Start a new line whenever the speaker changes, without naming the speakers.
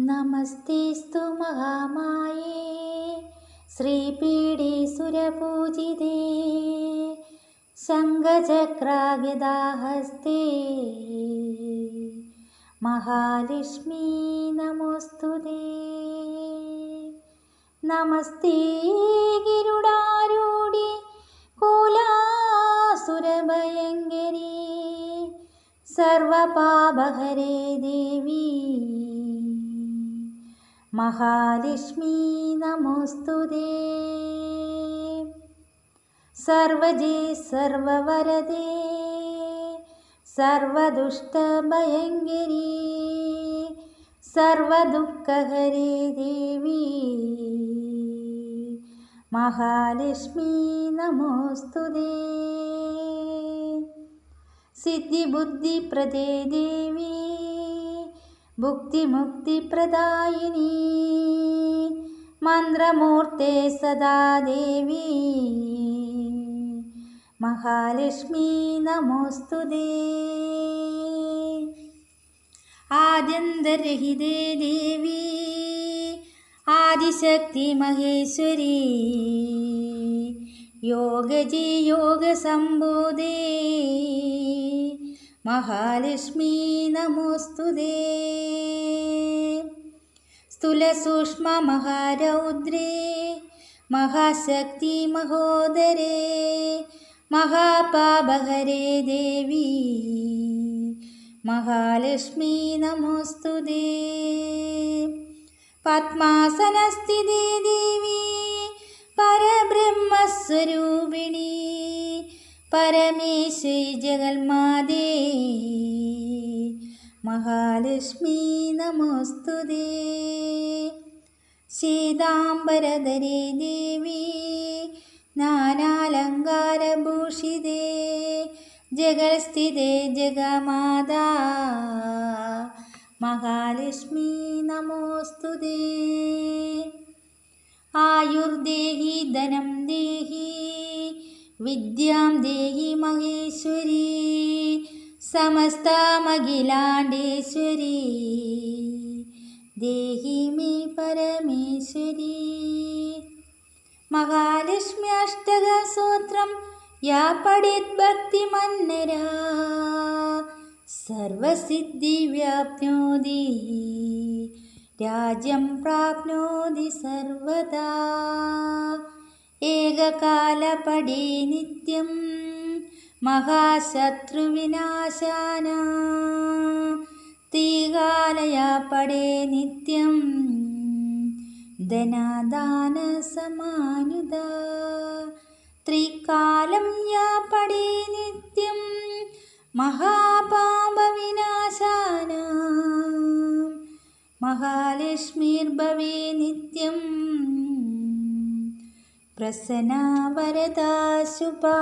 നമസ്തേസ്തു മഹാമായേ. ശ്രീപീഠേ സുരപൂജിതേ. ശംഖചക്രാഗദാഹസ്തേ. മഹാലക്ഷ്മീ നമോസ്തുതേ നമസ്തേ ഗിരുഡാരൂഢി കൂലാസുരഭയങ്കരി. സർവപാപഹരേ ദേവി. മഹാലക്ഷ്മീ നമോസ്തുതേ സർവജേ സർവവരദേ. സർവദുഷ്ടഭയങ്കരീ. സർവദുഃഖഹരേ ദേവി. മഹാലക്ഷ്മി നമോസ്തുതേ സിദ്ധിബുദ്ധിപ്രദേ ദേവി. भुक्तिमुक्तिप्रदायिनी। मन्द्रमूर्ते सदा देवी। महालक्ष्मी नमोऽस्तु दे। देव। देवी आदिशक्तिमहेश्वरी योगजी योगसम्बोधे മഹാലക്ഷ്മീ നമോസ്തുതേ സ്ഥൂലസൂക്ഷ്മമഹാരൗദ്രേ മഹാശക്തി മഹോദരേ മഹാപാപഹരേ ദേവി. മഹാലക്ഷ്മി നമോസ്തുതേ പത്മാസനസ്ഥിതേ ദേവി പരബ്രഹ്മസ്വരൂപിണി പരമേശ്വരി ജഗന്മാതേ. മഹാലക്ഷ്മീ നമോസ്തുതേ ശീതാംബരധരേ ദേവി നാനാലങ്കാരഭൂഷിതേ ജഗൽസ്ഥിതേ ജഗമാതാ. മഹാലക്ഷ്മി നമോസ്തുതേ ആയുർദേഹി ധനം ദേഹി വിദ്യാം ദേഹി മഹേശ്വരി. സമസ്തമഖിലാണ്ടേശ്വരി ദേഹി മേ പരമേശ്വരി. മഹാലക്ഷ്മി അഷ്ടകസൂത്രം യാ പഠിത് ഭക്തിമന്നരാ സർവസിദ്ധിവ്യാപ്നോതി രാജ്യം പ്രാപ്നോതി സർവദാ. ഏകകാലപടേ നിത്യം മഹാശത്രുവിനാശാന. തീകാലയ പടേ നിത്യം ധനാദാനസമാനുത. ത്രികാലം യാ പടേ നിത്യം മഹാപാപവിനാശാന. മഹാലക്ഷ്മീർഭവേ നിത്യം പ്രസന്ന വരദാ ശുഭാ.